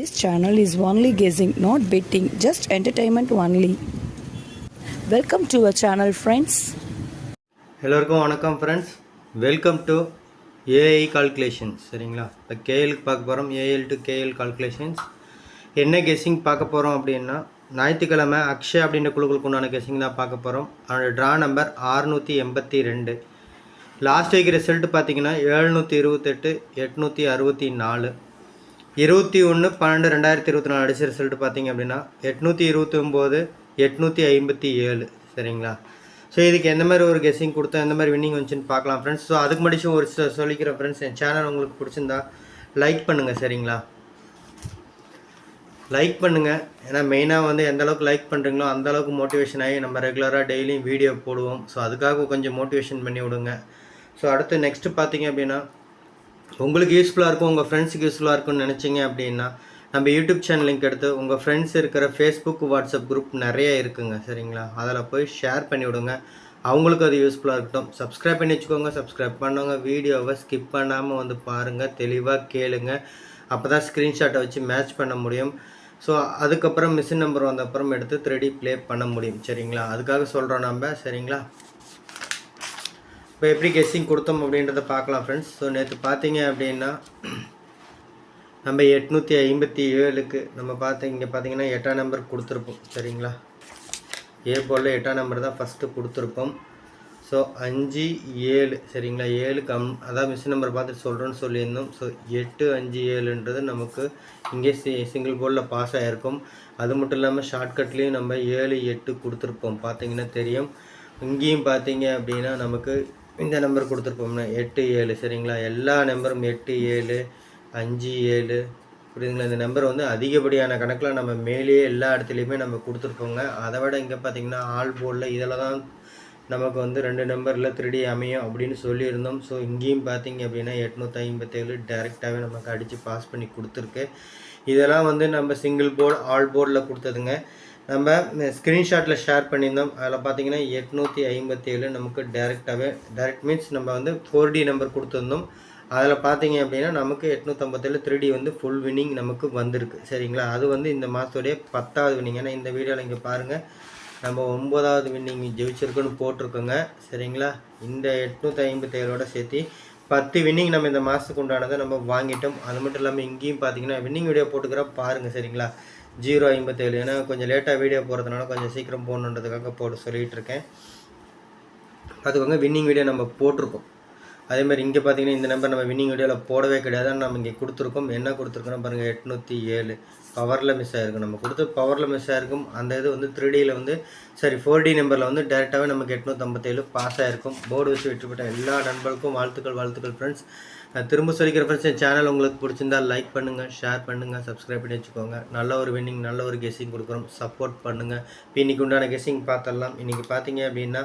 This channel is only guessing, not betting, just entertainment only. Welcome to our channel friends எல்லோருக்கும் வணக்கம் friends welcome to AI calculations சரிங்களா? இப்போ கேஎலுக்கு பார்க்க போகிறோம் ஏஎல் டு கேஎல் கால்குலேஷன்ஸ் என்ன கெஸ்ஸிங் பார்க்க போகிறோம் அப்படின்னா ஞாயிற்றுக்கிழமை அக்ஷய் அப்படின்ற குழுக்களுக்கு உண்டான கெஸ்ஸிங் தான் பார்க்க போகிறோம் அதோட ட்ரா நம்பர் ஆறுநூற்றி எண்பத்தி ரெண்டு. லாஸ்ட் வீக் ரிசல்ட் பார்த்தீங்கன்னா எழுநூற்றி இருபத்தெட்டு எட்நூற்றி அறுபத்தி நாலு. இருபத்தி ஒன்று பன்னெண்டு ரெண்டாயிரத்தி இருபத்தி நாலு அடிச்ச ரிசல்ட் பார்த்தீங்க அப்படின்னா எட்நூற்றி இருபத்தி ஒம்பது எட்நூற்றி ஐம்பத்தி ஏழு. சரிங்களா? ஸோ இதுக்கு எந்த மாதிரி ஒரு கெஸ்ஸிங் கொடுத்தா எந்த மாதிரி வின்னிங் வந்துச்சுன்னு பார்க்கலாம் ஃப்ரெண்ட்ஸ் ஸோ அதுக்கு முன்னாடி ஒரு சில சொல்லிக்கிறேன் ஃப்ரெண்ட்ஸ் என் சேனல் உங்களுக்கு பிடிச்சிருந்தா லைக் பண்ணுங்கள் சரிங்களா? லைக் பண்ணுங்கள் ஏன்னா மெயினாக வந்து எந்த அளவுக்கு லைக் பண்ணுறீங்களோ அந்த அளவுக்கு மோட்டிவேஷன் ஆகி நம்ம ரெகுலராக டெய்லியும் வீடியோ போடுவோம். ஸோ அதுக்காக கொஞ்சம் மோட்டிவேஷன் பண்ணி விடுங்க. ஸோ அடுத்து நெக்ஸ்ட்டு பார்த்தீங்க அப்படின்னா உங்களுக்கு யூஸ்ஃபுல்லாக இருக்கும் உங்கள் ஃப்ரெண்ட்ஸுக்கு யூஸ்ஃபுல்லாக இருக்கும்னு நினச்சிங்க அப்படின்னா நம்ம யூடியூப் சேனல் லிங்க் எடுத்து உங்கள் ஃப்ரெண்ட்ஸ் இருக்கிற ஃபேஸ்புக் வாட்ஸ்அப் குரூப் நிறைய இருக்குங்க சரிங்களா? அதில் போய் ஷேர் பண்ணி விடுங்க. அவங்களுக்கு அது யூஸ்ஃபுல்லாக இருக்கட்டும். சப்ஸ்கிரைப் பண்ணி வச்சுக்கோங்க சப்ஸ்கிரைப் பண்ணவங்க வீடியோவை ஸ்கிப் பண்ணாமல் வந்து பாருங்கள் தெளிவாக கேளுங்க. அப்போ தான் ஸ்க்ரீன்ஷாட்டை வச்சு மேட்ச் பண்ண முடியும். ஸோ அதுக்கப்புறம் மிஷின் நம்பர் வந்த அப்புறம் எடுத்து த்ரெடி ப்ளே பண்ண முடியும் சரிங்களா? அதுக்காக சொல்கிறோம் நம்ம சரிங்களா? இப்போ எப்படி கெஸ்ஸிங் கொடுத்தோம் அப்படின்றத பார்க்கலாம் ஃப்ரெண்ட்ஸ் ஸோ நேற்று பார்த்தீங்க அப்படின்னா நம்ம எட்நூற்றி ஐம்பத்தி ஏழுக்கு நம்ம பார்த்து இங்கே பார்த்தீங்கன்னா எட்டாம் நம்பர் கொடுத்துருப்போம் சரிங்களா? ஏ போலில் எட்டாம் நம்பர் தான் ஃபஸ்ட்டு கொடுத்துருப்போம். ஸோ அஞ்சு ஏழு சரிங்களா? ஏழு கம் அதான் மிஷின் நம்பர் பார்த்துட்டு சொல்கிறோன்னு சொல்லியிருந்தோம். ஸோ எட்டு அஞ்சு ஏழுன்றது நமக்கு இங்கே சி சிங்கிள் போர்டில் பாஸ் ஆகிருக்கும் அது மட்டும் இல்லாமல் ஷார்ட்கட்லேயும் நம்ம ஏழு எட்டு கொடுத்துருப்போம். பார்த்தீங்கன்னா தெரியும். இங்கேயும் பார்த்தீங்க அப்படின்னா நமக்கு இந்த நம்பர் கொடுத்துருப்போம்னா எட்டு ஏழு சரிங்களா? எல்லா நம்பரும் எட்டு ஏழு அஞ்சு ஏழு புரியுதுங்களா? இந்த நம்பர் வந்து அதிகப்படியான கணக்கில் நம்ம மேலேயே எல்லா இடத்துலையுமே நம்ம கொடுத்துருப்போங்க. அதை விட இங்கே பார்த்தீங்கன்னா ஆல் போர்டில் இதில் தான் நமக்கு வந்து ரெண்டு நம்பரில் திருடி அமையும் அப்படின்னு சொல்லியிருந்தோம். ஸோ இங்கேயும் பார்த்தீங்க அப்படின்னா எட்நூற்றி ஐம்பத்தேழு டேரெக்டாகவே நமக்கு அடித்து பாஸ் பண்ணி கொடுத்துருக்கு. இதெல்லாம் வந்து நம்ம சிங்கிள் போர்டு ஆல் போர்டில் கொடுத்ததுங்க. நம்ம ஸ்க்ரீன்ஷாட்டில் ஷேர் பண்ணியிருந்தோம். அதில் பார்த்தீங்கன்னா எட்நூற்றி ஐம்பத்தேழு நமக்கு டேரெக்டாகவே டைரக்ட் மீன்ஸ் நம்ம வந்து ஃபோர் டி நம்பர் கொடுத்துருந்தோம். அதில் பார்த்தீங்க அப்படின்னா நமக்கு எட்நூற்றம்பத்தேழு த்ரீ டி வந்து ஃபுல் வின்னிங் நமக்கு வந்திருக்கு. சரிங்களா? அது வந்து இந்த மாதத்துடைய பத்தாவது வின்னிங் ஏன்னா இந்த வீடியோவில் இங்கே பாருங்கள் நம்ம ஒம்பதாவது வின்னிங் ஜெயிச்சிருக்குன்னு போட்டிருக்கோங்க. சரிங்களா? இந்த எட்நூற்றி ஐம்பத்தேழோட சேர்த்து பத்து வின்னிங் நம்ம இந்த மாதத்துக்கு உண்டானதை நம்ம வாங்கிட்டோம். அது மட்டும் இல்லாமல் இங்கேயும் பார்த்தீங்கன்னா வின்னிங் வீடியோ போட்டுக்கிறோம் பாருங்கள் சரிங்களா? ஜீரோ ஐம்பத்தேழு. ஏன்னா கொஞ்சம் லேட்டாக வீடியோ போகிறதுனால கொஞ்சம் சீக்கிரம் போகணுன்றதுக்காக போட சொல்லிகிட்டு இருக்கேன். அதுக்காக வின்னிங் வீடியோ நம்ம போட்டிருக்கோம். அதேமாதிரி இங்கே பார்த்தீங்கன்னா இந்த நம்பர் நம்ம வின்னிங் வீடியோவில் போடவே கிடையாது. நம்ம இங்கே கொடுத்துருக்கோம். என்ன கொடுத்துருக்கோம் பாருங்கள் எட்நூற்றி ஏழு. பவரில் மிஸ் ஆகிருக்கும் நம்ம கொடுத்து பவரில் மிஸ் ஆகிருக்கும் அந்த இது வந்து த்ரீ டியில் வந்து சரி ஃபோர் டி நம்பரில் வந்து டேரெக்டாகவே நமக்கு எட்நூற்றம்பத்தேழு பாஸ் ஆகிருக்கும் போர்டு வச்சு வெற்றி எல்லா நண்பர்களுக்கும் வாழ்த்துக்கள் வாழ்த்துக்கள் ஃப்ரெண்ட்ஸ் நான் திரும்ப சொல்லிக்கிற ஃப்ரெண்ட்ஸ் என் சேனல் உங்களுக்கு பிடிச்சிருந்தா லைக் பண்ணுங்கள் ஷேர் பண்ணுங்கள் சப்ஸ்கிரைப் பண்ணி வச்சுக்கோங்க. நல்ல ஒரு வின்னிங் நல்ல ஒரு கெஸ்ஸிங் கொடுக்குறோம். சப்போர்ட் பண்ணுங்கள் இப்போ இன்றைக்கி உண்டான கெஸ்ஸிங் பார்த்துடலாம். இன்றைக்கி பார்த்தீங்க அப்படின்னா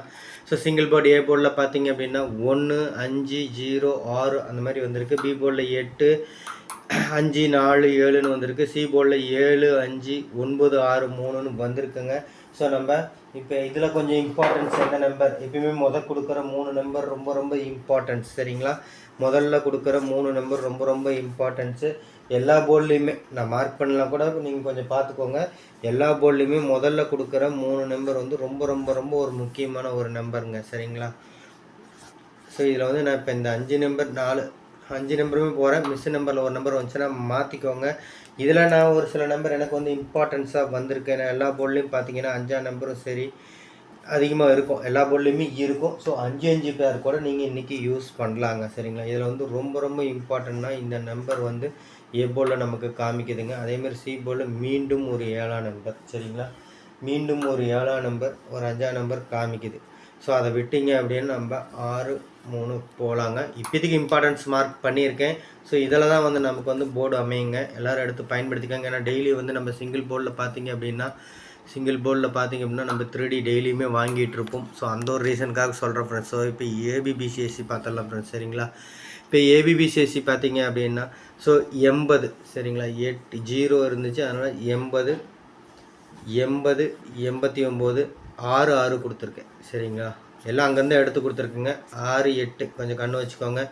ஸோ சிங்கிள் போர்டு ஏ போர்டில் பார்த்தீங்க அப்படின்னா ஒன்று அஞ்சு ஜீரோ ஆறு அந்த மாதிரி வந்திருக்கு. பி போர்டில் எட்டு அஞ்சு நாலு ஏழுன்னு வந்திருக்கு. சி போர்டில் ஏழு அஞ்சு ஒன்பது ஆறு மூணுன்னு வந்திருக்குங்க. ஸோ நம்ம இப்போ இதில் கொஞ்சம் இம்பார்ட்டன்ஸ் எந்த நம்பர் எப்பயுமே முதல் கொடுக்குற மூணு நம்பர் ரொம்ப ரொம்ப இம்பார்ட்டன்ஸ் சரிங்களா? முதல்ல கொடுக்குற மூணு நம்பர் ரொம்ப ரொம்ப இம்பார்ட்டன்ஸு எல்லா போர்ட்லேயுமே நான் மார்க் பண்ணலாம் கூட நீங்கள் கொஞ்சம் பார்த்துக்கோங்க. எல்லா போர்ட்லேயுமே முதல்ல கொடுக்குற மூணு நம்பர் வந்து ரொம்ப ரொம்ப ரொம்ப ஒரு முக்கியமான ஒரு நம்பருங்க சரிங்களா? ஸோ இதில் வந்து நான் இப்போ இந்த அஞ்சு நம்பர் நாலு அஞ்சு நம்பருமே போகிறேன் மிஸ் நம்பரில் ஒரு நம்பர் வந்துச்சுன்னா மாற்றிக்கோங்க இதில் நான் ஒரு சில நம்பர் எனக்கு வந்து இம்பார்ட்டன்ஸாக வந்திருக்கேன் எல்லா போர்ட்லேயும் பார்த்தீங்கன்னா அஞ்சாம் நம்பரும் சரி அதிகமாக இருக்கும். எல்லா போர்ட்லேயுமே இருக்கும். ஸோ அஞ்சு அஞ்சு பேர் கூட நீங்கள் இன்றைக்கி யூஸ் பண்ணலாங்க. சரிங்களா? இதில் வந்து ரொம்ப ரொம்ப இம்பார்ட்டண்ட்னா இந்த நம்பர் வந்து ஏ போர்டில் நமக்கு காமிக்குதுங்க. அதேமாதிரி சி போர்டில் மீண்டும் ஒரு ஏழாம் நம்பர் சரிங்களா? மீண்டும் ஒரு ஏழாம் நம்பர் ஒரு அஞ்சாம் நம்பர் காமிக்குது. ஸோ அதை விட்டீங்க அப்படின்னு நம்ம ஆறு மூணு போகலாங்க இப்போதைக்கு இம்பார்ட்டன்ஸ் மார்க் பண்ணியிருக்கேன். ஸோ இதில் தான் வந்து நமக்கு வந்து போர்டு அமையுங்க. எல்லோரும் எடுத்து பயன்படுத்திக்கோங்க. ஏன்னா டெய்லி வந்து நம்ம சிங்கிள் போர்டில் பார்த்தீங்க அப்படின்னா சிங்கிள் போர்டில் பார்த்தீங்க அப்படின்னா நம்ம த்ரீ டி டெய்லியுமே வாங்கிட்டு இருப்போம். ஸோ அந்த ஒரு ரீசனுக்காக சொல்கிறேன் ஃப்ரெண்ட்ஸ் ஸோ இப்போ ஏபிபிசிஎஸ்சி பார்த்துடலாம் ஃப்ரெண்ட்ஸ் சரிங்களா? இப்போ ஏபிபிசிஎஸ்சி பார்த்தீங்க அப்படின்னா ஸோ எண்பது. சரிங்களா? எட்டு ஜீரோ இருந்துச்சு. அதனால் எண்பது எண்பது எண்பத்தி ஒம்பது ஆறு ஆறு கொடுத்துருக்கேன். சரிங்களா? எல்லாம் அங்கேருந்து எடுத்து கொடுத்துருக்குங்க. ஆறு எட்டு கொஞ்சம் கண்ணு வச்சுக்கோங்க.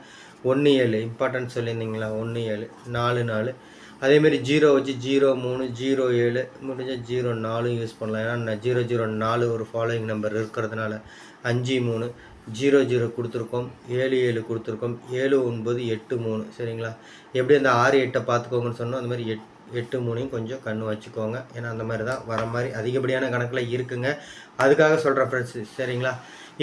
ஒன்று ஏழு. இம்பார்ட்டன்ட் சொல்லியிருந்தீங்களா? ஒன்று ஏழு. நாலு நாலு. அதேமாரி ஜீரோ வச்சு ஜீரோ மூணு ஜீரோ ஏழு. முடிஞ்ச ஜீரோ நாலும் யூஸ் பண்ணலாம். ஏன்னா ஜீரோ ஜீரோ நாலு ஒரு ஃபாலோயிங் நம்பர் இருக்கிறதுனால அஞ்சு மூணு. ஜீரோ ஜீரோ கொடுத்துருக்கோம். ஏழு ஏழு கொடுத்துருக்கோம். ஏழு ஒன்பது எட்டு மூணு. சரிங்களா? எப்படி அந்த ஆறு எட்டை பார்த்துக்கோங்கன்னு சொன்னோம். அந்த மாதிரி எட் எட்டு மூணையும் கொஞ்சம் கண்ணு வச்சுக்கோங்க. ஏன்னா அந்த மாதிரி தான் வர மாதிரி அதிகப்படியான கணக்கில் இருக்குங்க. அதுக்காக சொல்கிறேன் ஃப்ரெண்ட்ஸ் சரிங்களா?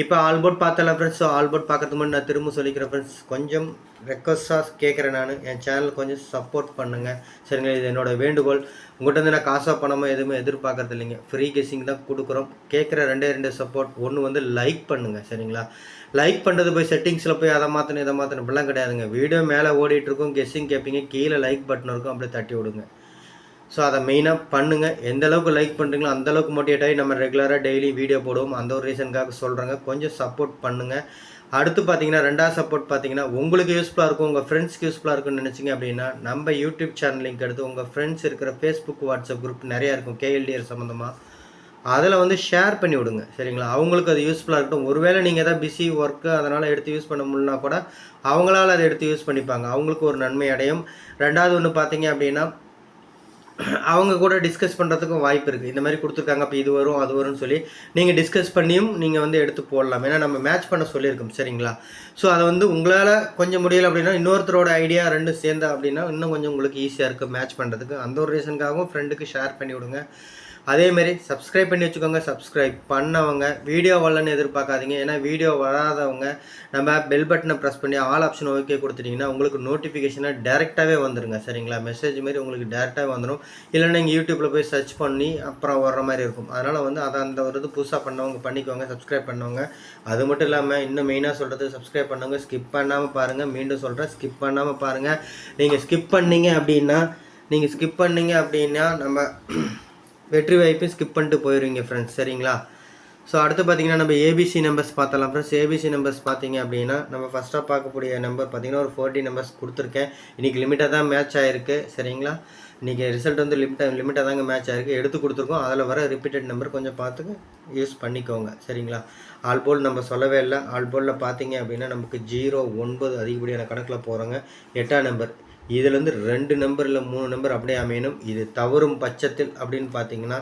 இப்போ ஆல்போர்ட் பார்த்தல ஃப்ரெண்ட்ஸ் ஸோ ஆல்போர்ட் பார்க்கறதுக்கு முன்னாடி நான் திரும்ப சொல்லிக்கிறேன் ஃப்ரெண்ட்ஸ் கொஞ்சம் ரெக்வஸ்ட்டாக கேட்குறேன் நான். என் சேனல் கொஞ்சம் சப்போர்ட் பண்ணுங்கள் சரிங்களா? இது என்னோட வேண்டுகோள். உங்கள்கிட்ட நான் காசாக பணமாக எதுவுமே எதிர்பார்க்கறது இல்லைங்க. ஃப்ரீ கெஸிங் தான் கொடுக்குறோம். கேட்குற ரெண்டே ரெண்டு சப்போர்ட் ஒன்று வந்து லைக் பண்ணுங்கள் சரிங்களா? லைக் பண்ணுறது போய் செட்டிங்ஸில் போய் அதை மாற்றணும் இதை மாற்றணும் இப்படிலாம் கிடையாதுங்க. வீடியோ மேலே ஓடிட்டுருக்கும் கெஸ்ஸிங் கேட்பீங்க. கீழே லைக் பட்டன் இருக்கும். அப்படியே தட்டி விடுங்க. ஸோ அதை மெயினாக பண்ணுங்கள் எந்த அளவுக்கு லைக் பண்ணுறீங்களோ அந்த அளவுக்கு மோட்டிவேட் ஆகி நம்ம ரெகுலராக டெய்லி வீடியோ போடுவோம். அந்த ஒரு ரீசனுக்காக சொல்கிறேங்க கொஞ்சம் சப்போர்ட் பண்ணுங்கள் அடுத்து பார்த்தீங்கன்னா ரெண்டாவது சப்போர்ட் பார்த்தீங்கன்னா உங்களுக்கு யூஸ்ஃபுல்லாக இருக்கும் உங்கள் ஃப்ரெண்ட்ஸ்க்கு யூஸ்ஃபுல்லாக இருக்கும்னு நினச்சிங்க அப்படின்னா நம்ம யூடியூப் சேனல் லிங்க் எடுத்து உங்கள் ஃப்ரெண்ட்ஸ் இருக்கிற ஃபேஸ்புக் வாட்ஸ்அப் குரூப் நிறையா இருக்கும் கேஎல்டிஆர் சம்மந்தமாக அதில் வந்து ஷேர் பண்ணி விடுங்க. சரிங்களா? அவங்களுக்கு அது யூஸ்ஃபுல்லாக இருக்கட்டும். ஒருவேளை நீங்கள் எதாவது பிஸி ஒர்க்கு அதனால் எடுத்து யூஸ் பண்ண முடியலனா கூட அவங்களால அதை எடுத்து யூஸ் பண்ணிப்பாங்க. அவங்களுக்கு ஒரு நன்மை அடையும். ரெண்டாவது ஒன்று பார்த்தீங்க அப்படின்னா அவங்க கூட டிஸ்கஸ் பண்ணுறதுக்கும் வாய்ப்பு இருக்குது இந்த மாதிரி கொடுத்துருக்காங்க அப்போ இது வரும் அது வரும்னு சொல்லி நீங்கள் டிஸ்கஸ் பண்ணியும் நீங்கள் வந்து எடுத்து போடலாம். ஏன்னா நம்ம மேட்ச் பண்ண சொல்லியிருக்கோம் சரிங்களா? ஸோ அதை வந்து உங்களால் கொஞ்சம் முடியலை அப்படின்னா இன்னொருத்தரோட ஐடியா ரெண்டும் சேர்ந்தா அப்படின்னா இன்னும் கொஞ்சம் உங்களுக்கு ஈஸியாக இருக்குது மேட்ச் பண்ணுறதுக்கு அந்த ஒரு ரீசனுக்காகவும் ஃப்ரெண்டுக்கு ஷேர் பண்ணி விடுங்க. அதேமாரி சப்ஸ்கிரைப் பண்ணி வச்சுக்கோங்க சப்ஸ்கிரைப் பண்ணவங்க வீடியோ வரலன்னு எதிர்பார்க்காதீங்க. ஏன்னா வீடியோ வராதவங்க நம்ம பெல் பட்டனை ப்ரெஸ் பண்ணி ஆல் ஆப்ஷன் ஓகே கொடுத்துட்டிங்கன்னா உங்களுக்கு நோட்டிஃபிகேஷனாக டேரெக்டாகவே வந்துடுங்க சரிங்களா? மெசேஜ் மாதிரி உங்களுக்கு டேரெக்டாகவே வந்துடும் இல்லைன்னா நீங்கள் யூடியூப்பில் போய் சர்ச் பண்ணி அப்புறம் வர்ற மாதிரி இருக்கும். அதனால் வந்து அதை அந்த ஒரு இது புதுசாக பண்ணவங்க பண்ணிக்கோங்க சப்ஸ்கிரைப் பண்ணவங்க. அது மட்டும் இல்லாமல் இன்னும் மெயினாக சொல்கிறது சப்ஸ்கிரைப் பண்ணவங்க ஸ்கிப் பண்ணாமல் பாருங்கள் மீண்டும் சொல்கிறேன் ஸ்கிப் பண்ணாமல் பாருங்கள் நீங்கள் ஸ்கிப் பண்ணீங்க அப்படின்னா நீங்கள் ஸ்கிப் பண்ணீங்க அப்படின்னா நம்ம வெற்றி வாய்ப்பை ஸ்கிப் பண்ணிட்டு போயிடுவீங்க ஃப்ரெண்ட்ஸ் சரிங்களா? ஸோ அடுத்து பார்த்தீங்கன்னா நம்ம ஏபிசி நம்பர்ஸ் பார்த்தலாம் ஃப்ரெண்ட்ஸ் ஏபிசி நம்பர்ஸ் பார்த்தீங்க அப்படின்னா நம்ம ஃபஸ்ட்டாக பார்க்கக்கூடிய நம்பர் பார்த்தீங்கன்னா ஒரு ஃபோர்ட்டி நம்பர்ஸ் கொடுத்துருக்கேன். இன்றைக்கி லிமிட்டாக தான் மேட்ச் ஆகிருக்கு சரிங்களா? இன்றைக்கி ரிசல்ட் வந்து லிமிட்டாக லிமிட்டாக தாங்க மேட்ச் ஆகிருக்கு எடுத்து கொடுத்துருக்கோம். அதில் வர ரிப்பீட்டட் நம்பர் கொஞ்சம் பார்த்து யூஸ் பண்ணிக்கோங்க. சரிங்களா? ஆல் போல் நம்ம சொல்லவே இல்லை. ஆல் போலில் பார்த்தீங்க அப்படின்னா நமக்கு ஜீரோ ஒன்பது அதிகப்படியான கணக்கில் போகிறோங்க எட்டாம் நம்பர் இதுலேருந்து ரெண்டு நம்பர் இல்லை மூணு நம்பர் அப்படியே அமையணும். இது தவறும் பட்சத்தில் அப்படின்னு பார்த்தீங்கன்னா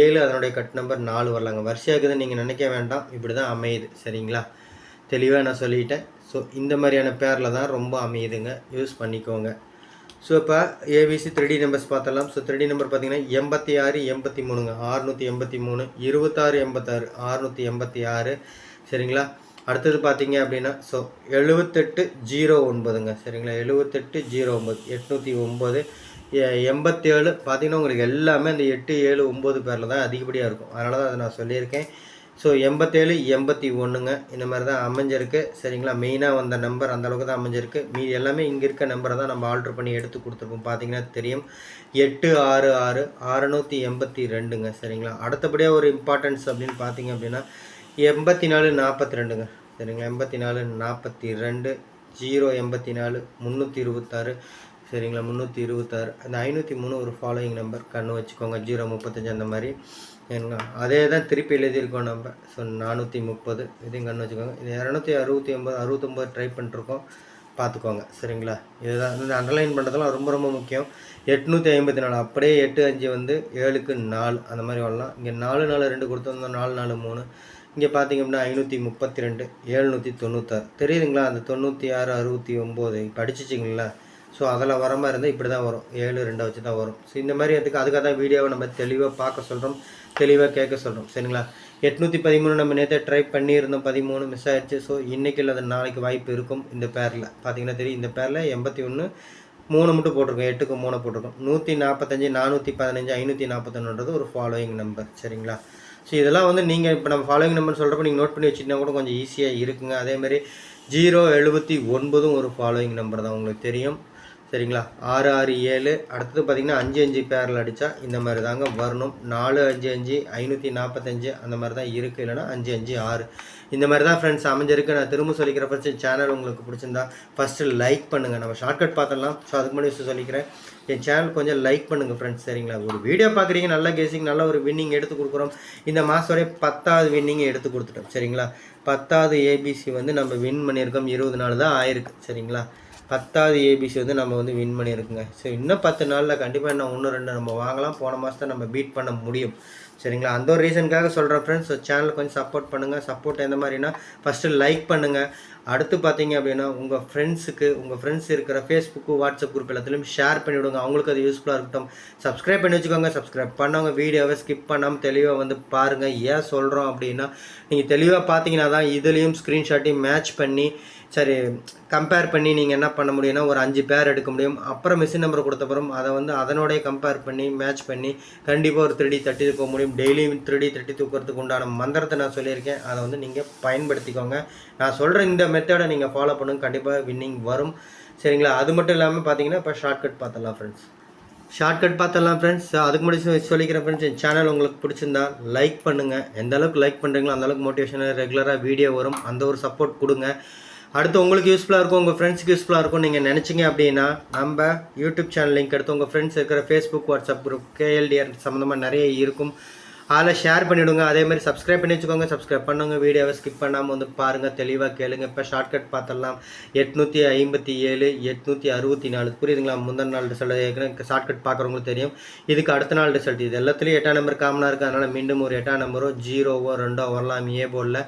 ஏழு அதனுடைய கட் நம்பர் நாலு வரலாங்க. வரிசையாக்குதுன்னு நீங்கள் நினைக்க வேண்டாம். இப்படி தான் அமையுது. சரிங்களா? தெளிவாக நான் சொல்லிட்டேன். ஸோ இந்த மாதிரியான பேரில் தான் ரொம்ப அமையுதுங்க. யூஸ் பண்ணிக்கோங்க. ஸோ இப்போ ஏபிசி த்ரீ நம்பர்ஸ் பார்த்தலாம் ஸோ த்ரீ நம்பர் பார்த்தீங்கன்னா எண்பத்தி ஆறு எண்பத்தி மூணுங்க. ஆறுநூற்றி எண்பத்தி மூணு இருபத்தாறு எண்பத்தாறு. ஆறுநூற்றி எண்பத்தி ஆறு. சரிங்களா? அடுத்தது பார்த்தீங்க அப்படின்னா ஸோ எழுபத்தெட்டு ஜீரோ ஒன்பதுங்க. சரிங்களா? எழுபத்தெட்டு ஜீரோ ஒம்பது எட்நூற்றி ஒம்பது எண்பத்தேழு. பார்த்தீங்கன்னா உங்களுக்கு எல்லாமே அந்த எட்டு ஏழு ஒம்பது பேரில் தான் அதிகப்படியாக இருக்கும். அதனால தான் அதை நான் சொல்லியிருக்கேன். ஸோ எண்பத்தேழு எண்பத்தி ஒன்றுங்க இந்த மாதிரி தான் அமைஞ்சிருக்கு. சரிங்களா? மெயினாக வந்த நம்பர் அந்த அளவுக்கு தான் அமைஞ்சிருக்கு. மீதி எல்லாமே இங்கே இருக்க நம்பரை தான் நம்ம ஆல்ட்ரு பண்ணி எடுத்து கொடுத்துருப்போம். பார்த்தீங்கன்னா தெரியும். எட்டு ஆறு ஆறு அறநூற்றி எண்பத்தி ரெண்டுங்க. சரிங்களா? அடுத்தபடியாக ஒரு இம்பார்ட்டன்ஸ் அப்படின்னு பார்த்தீங்க அப்படின்னா எண்பத்தி நாலு நாற்பத்தி ரெண்டுங்க. சரிங்களா? எண்பத்தி நாலு நாற்பத்தி ரெண்டு ஜீரோ எண்பத்தி நாலு முந்நூற்றி இருபத்தாறு. சரிங்களா? முந்நூற்றி இருபத்தாறு. அந்த ஐநூற்றி மூணு ஒரு ஃபாலோயிங் நம்பர் கண்ணு வச்சுக்கோங்க. ஜீரோ முப்பத்தஞ்சு அந்த மாதிரி. என்ன? அதே தான் திருப்பி எழுதியிருக்கோம் நம்ம. ஸோ நானூற்றி முப்பது. இதையும் கண்ணு வச்சுக்கோங்க. இது இரநூத்தி அறுபத்தி ஒம்பது அறுபத்தொம்பது ட்ரை பண்ணிருக்கோம் பார்த்துக்கோங்க. சரிங்களா? இதுதான். இந்த அண்டர்லைன் பண்ணுறதுலாம் ரொம்ப ரொம்ப முக்கியம். எட்நூற்றி ஐம்பத்தி நாலு. அப்படியே எட்டு அஞ்சு வந்து ஏழுக்கு நாலு. அந்த மாதிரி வரலாம். இங்கே நாலு நாலு ரெண்டு கொடுத்துருந்தோம். நாலு நாலு மூணு. இங்கே பார்த்தீங்க அப்படின்னா ஐநூற்றி முப்பத்தி ரெண்டு ஏழுநூற்றி தொண்ணூத்தாறு. தெரியுதுங்களா? அந்த தொண்ணூற்றி ஆறு அறுபத்தி ஒம்பது. படிச்சிச்சிங்களா? ஸோ அதில் வர மாதிரி இருந்தால் இப்படி தான் வரும். ஏழு ரெண்டை வச்சு தான் வரும். ஸோ இந்த மாதிரி அதுக்கு அதுக்காக தான் வீடியோவை நம்ம தெளிவாக பார்க்க சொல்கிறோம் தெளிவாக கேட்க சொல்கிறோம் சரிங்களா? எட்நூற்றி பதிமூணு நம்ம நேற்று ட்ரை பண்ணியிருந்தோம். பதிமூணு மிஸ் ஆயிடுச்சு. ஸோ இன்றைக்கி இல்லாத நாளைக்கு வாய்ப்பு இருக்கும் இந்த பேரில் பார்த்தீங்கன்னா தெரியும் இந்த பேரில் எண்பத்தி ஒன்று மூணு மட்டும் போட்டிருக்கோம். எட்டுக்கு மூணு போட்டிருக்கோம். நூற்றி நாற்பத்தஞ்சு நானூற்றி பதினஞ்சு ஐநூற்றி நாற்பத்தொன்னுன்றது ஒரு ஃபாலோயிங் நம்பர் சரிங்களா? ஸோ இதெல்லாம் வந்து நீங்கள் இப்போ நம்ம ஃபாலோயிங் நம்பர் சொல்கிறப்ப நீங்கள் நோட் பண்ணி வச்சுட்டா கூட கொஞ்சம் ஈஸியாக இருக்குங்க. அதேமாதிரி ஜீரோ எழுபத்தி ஒன்பதும் ஒரு ஃபாலோயிங் நம்பர் தான் உங்களுக்கு தெரியும். சரிங்களா? ஆறு ஆறு ஏழு. அடுத்தது பார்த்தீங்கன்னா அஞ்சு அஞ்சு பேரில் அடித்தா இந்த மாதிரி தாங்க வரணும். நாலு அஞ்சு அஞ்சு ஐநூற்றி நாற்பத்தஞ்சு அந்த மாதிரி தான் இருக்குது இல்லைன்னா அஞ்சு அஞ்சு ஆறு. இந்த மாதிரி தான் ஃப்ரெண்ட்ஸ் அமைஞ்சிருக்கு. நான் திரும்ப சொல்லிக்கிறேன் ஃபஸ்ட்டு சேனல் உங்களுக்கு பிடிச்சிருந்தா ஃபஸ்ட்டு லைக் பண்ணுங்கள் நம்ம ஷார்ட்கட் பார்த்துடலாம். ஸோ அதுக்கு முன்னாடி விஷயம் சொல்லிக்கிறேன். என் சேனல் கொஞ்சம் லைக் பண்ணுங்கள் ஃப்ரெண்ட்ஸ் சரிங்களா? ஒரு வீடியோ பார்க்குறீங்க நல்ல கேசிங் நல்ல ஒரு வின்னிங் எடுத்து கொடுக்குறோம். இந்த மாதம் வரை பத்தாவது வின்னிங் எடுத்து கொடுத்துட்டோம் சரிங்களா? பத்தாவது ஏபிசி வந்து நம்ம வின் பண்ணியிருக்கோம். இருபது நாள் தான் ஆயிருக்கு சரிங்களா? பத்தாவது ஏபிசி வந்து நம்ம வந்து வின் பண்ணியிருக்குங்க. ஸோ இன்னும் பத்து நாளில் கண்டிப்பாக இன்னும் ஒன்று ரெண்டு நம்ம வாங்கலாம். போன மாதத்தை நம்ம பீட் பண்ண முடியும். சரிங்களா? அந்த ஒரு ரீசனுக்காக சொல்கிறேன் ஃப்ரெண்ட்ஸ் ஸோ சேனல் கொஞ்சம் சப்போர்ட் பண்ணுங்கள் சப்போர்ட் எந்த மாதிரினா ஃபஸ்ட்டு லைக் பண்ணுங்கள் அடுத்து பார்த்தீங்க அப்படின்னா உங்கள் ஃப்ரெண்ட்ஸுக்கு உங்கள் ஃப்ரெண்ட்ஸ் இருக்கிற ஃபேஸ்புக்கு வாட்ஸ்அப் குரூப் எல்லாத்துலேயும் ஷேர் பண்ணிவிடுங்க. அவங்களுக்கு அது யூஸ்ஃபுல்லாக இருக்கட்டும். சப்ஸ்கிரைப் பண்ணி வச்சுக்கோங்க. சப்ஸ்கிரைப் பண்ணவங்க வீடியோவை ஸ்கிப் பண்ணாமல் தெளிவாக வந்து பாருங்கள் ஏன் சொல்கிறோம் அப்படின்னா நீங்கள் தெளிவாக பார்த்தீங்கன்னா தான் இதுலேயும் ஸ்க்ரீன்ஷாட்டையும் மேட்ச் பண்ணி சரி கம்பேர் பண்ணி நீங்கள் என்ன பண்ண முடியும்னா ஒரு அஞ்சு பேர் எடுக்க முடியும். அப்புறம் மிஷின் நம்பர் கொடுத்தப்புறம் அதை வந்து அதனோடய கம்பேர் பண்ணி மேட்ச் பண்ணி கண்டிப்பாக ஒரு த்ரீடி தட்டி தூக்க முடியும். டெய்லியும் த்ரீடி தட்டி தூக்கிறதுக்கு உண்டான மந்திரத்தை நான் சொல்லியிருக்கேன். அதை வந்து நீங்கள் பயன்படுத்திக்கோங்க. நான் சொல்கிற இந்த மெத்தடை நீங்கள் ஃபாலோ பண்ணுங்க. கண்டிப்பாக வின்னிங் வரும். சரிங்களா? அது மட்டும் இல்லாமல் பார்த்தீங்கன்னா இப்போ ஷார்ட்கட் பார்த்துடலாம் ஃப்ரெண்ட்ஸ் ஷார்ட்கட் பார்த்தலாம் ஃப்ரெண்ட்ஸ் அதுக்கு முன்னாடி சொல்லிக்கிறேன் ஃப்ரெண்ட்ஸ் என் சேனல் உங்களுக்கு பிடிச்சிருந்தா லைக் பண்ணுங்கள் எந்த அளவுக்கு லைக் பண்ணுறீங்களோ அந்தளவுக்கு மோட்டிவேஷனாக ரெகுலராக வீடியோ வரும். அந்த ஒரு சப்போர்ட் கொடுங்க. அடுத்து உங்களுக்கு யூஸ்ஃபுல்லாக இருக்கும் உங்கள் ஃப்ரெண்ட்ஸ்க்கு யூஸ்ஃபுல்லாக இருக்கும். நீங்கள் நினச்சிங்க அப்படின்னா நம்ம யூடியூப் சேனல் லிங்க் எடுத்து உங்கள் ஃப்ரெண்ட்ஸ் இருக்கிற ஃபேஸ்புக் வாட்ஸ்அப் குரூப் கேஎல்டிஆர் சம்மந்தமாக நிறைய இருக்கும். அதில் ஷேர் பண்ணிவிடுங்க அதே மாதிரி சப்ஸ்கிரைப் பண்ணி வச்சுக்கோங்க. சப்ஸ்கிரைப் பண்ணுங்க வீடியோவை ஸ்கிப் பண்ணாமல் வந்து பாருங்கள் தெளிவாக கேளுங்க. இப்போ ஷார்ட்கட் பார்த்துடலாம். எட்நூற்றி ஐம்பத்தி ஏழு எட்நூற்றி அறுபத்தி நாலு. புரியுதுங்களா? முந்தின நாள் ரிசல்ட் ஏற்கனவே ஷார்ட்கட் பார்க்குறவங்களுக்கு தெரியும். இதுக்கு அடுத்த நாள் ரிசல்ட் இது எல்லாத்துலேயும் எட்டாம் நம்பர் காமனாக இருக்குது அதனால் மீண்டும் ஒரு எட்டாம் நம்பரோ ஜீரோவோ ரெண்டோ வரலாம். ஏ போர்டில்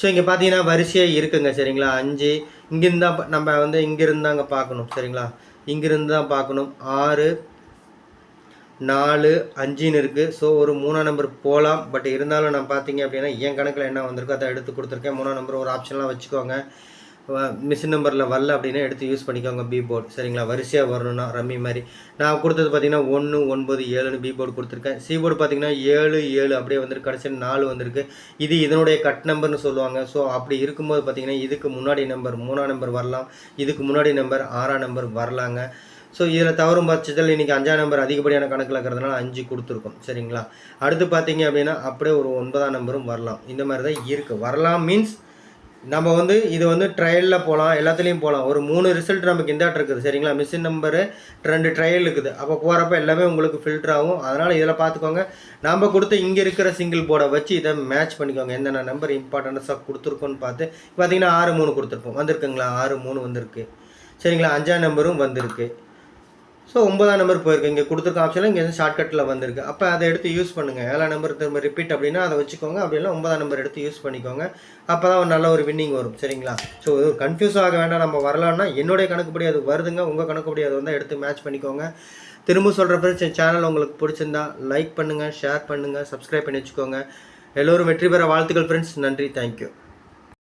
ஸோ இங்கே பார்த்தீங்கன்னா வரிசையாக இருக்குங்க. சரிங்களா? அஞ்சு. இங்கிருந்தா தான் நம்ம வந்து இங்கிருந்து தாங்க பார்க்கணும். சரிங்களா? இங்கிருந்து தான் பார்க்கணும். ஆறு நாலு அஞ்சுன்னு இருக்குது ஸோ ஒரு மூணாம் நம்பர் போகலாம் பட் இருந்தாலும் நான் பார்த்தீங்க அப்படின்னா என் கணக்கில் என்ன வந்திருக்கோ அதை எடுத்து கொடுத்துருக்கேன். மூணாம் நம்பர் ஒரு ஆப்ஷன்லாம் வச்சுக்கோங்க. மிஷின் நம்பரில் வரல அப்படின்னா எடுத்து யூஸ் பண்ணிக்கோங்க பி போர்டு சரிங்களா? வரிசையாக வரணும்னா ரம்மி மாதிரி. நான் கொடுத்தது பார்த்தீங்கன்னா ஒன்று ஒன்பது ஏழுன்னு பி போர்டு கொடுத்துருக்கேன். சி போர்டு பார்த்தீங்கன்னா ஏழு ஏழு அப்படியே வந்துருக்கு. கடைசி நாலு வந்திருக்கு. இது இதனுடைய கட் நம்பர்னு சொல்லுவாங்க. ஸோ அப்படி இருக்கும்போது பார்த்தீங்கன்னா இதுக்கு முன்னாடி நம்பர் மூணாம் நம்பர் வரலாம். இதுக்கு முன்னாடி நம்பர் ஆறாம் நம்பர் வரலாங்க. ஸோ இதில் தவறும் பட்சத்தில் இன்றைக்கி அஞ்சாம் நம்பர் அதிகப்படியான கணக்கில் இருக்கிறதுனால அஞ்சு கொடுத்துருக்கோம். சரிங்களா? அடுத்து பார்த்தீங்க அப்படின்னா அப்படியே ஒரு ஒன்பதாம் நம்பரும் வரலாம். இந்த மாதிரி தான் இருக்குது வரலாம் மீன்ஸ் நம்ம வந்து இது வந்து ட்ரையலில் போகலாம் எல்லாத்துலேயும் போகலாம் ஒரு மூணு ரிசல்ட் நமக்கு இந்த இருக்குது. சரிங்களா? மிஷின் நம்பரு ரெண்டு ட்ரையல் இருக்குது. அப்போ போகிறப்ப எல்லாமே உங்களுக்கு ஃபில்டர் ஆகும். அதனால் இதில் பார்த்துக்கோங்க நம்ம கொடுத்த இங்கே இருக்கிற சிங்கிள் போர்டை வச்சு இதை மேட்ச் பண்ணிக்கோங்க. என்னென்ன நம்பர் இம்பார்ட்டன்ஸாக கொடுத்துருக்கோன்னு பார்த்து பார்த்தீங்கன்னா ஆறு மூணு கொடுத்துருப்போம். வந்திருக்குங்களா? ஆறு மூணு வந்திருக்கு. சரிங்களா? அஞ்சாம் நம்பரும் வந்திருக்கு. ஸோ ஒன்பதாம் நம்பர் போயிருக்கு. இங்கே கொடுத்துருக்க ஆப்ஷனில் இங்கே வந்து ஷார்ட்கட்டில் வந்திருக்கு. அப்போ அதை எடுத்து யூஸ் பண்ணுங்கள் ஏழாம் நம்பர் திரும்ப ரிப்பீட் அப்படின்னா அதை வச்சுக்கோங்க. அப்படின்னா ஒன்பதாம் நம்பர் எடுத்து யூஸ் பண்ணிக்கோங்க. அப்போ தான் ஒரு நல்ல ஒரு வின்னிங் வரும். சரிங்களா? ஸோ கன்ஃபியூஸ் ஆக வேண்டாம். நம்ம வரலான்னா என்னுடைய கணக்குப்படி அது வருதுங்க. உங்கள் கணக்குப்படி அது வந்து எடுத்து மேட்ச் பண்ணிக்கோங்க. திரும்ப சொல்கிற ஃப்ரெண்ட்ஸ் சேனல் உங்களுக்கு பிடிச்சிருந்தா லைக் பண்ணுங்கள் ஷேர் பண்ணுங்கள் சப்ஸ்கிரைப் பண்ணி வச்சுக்கோங்க. எல்லோரும் வெற்றி பெற வாழ்த்துக்கள் ஃப்ரெண்ட்ஸ் நன்றி. தேங்க்யூ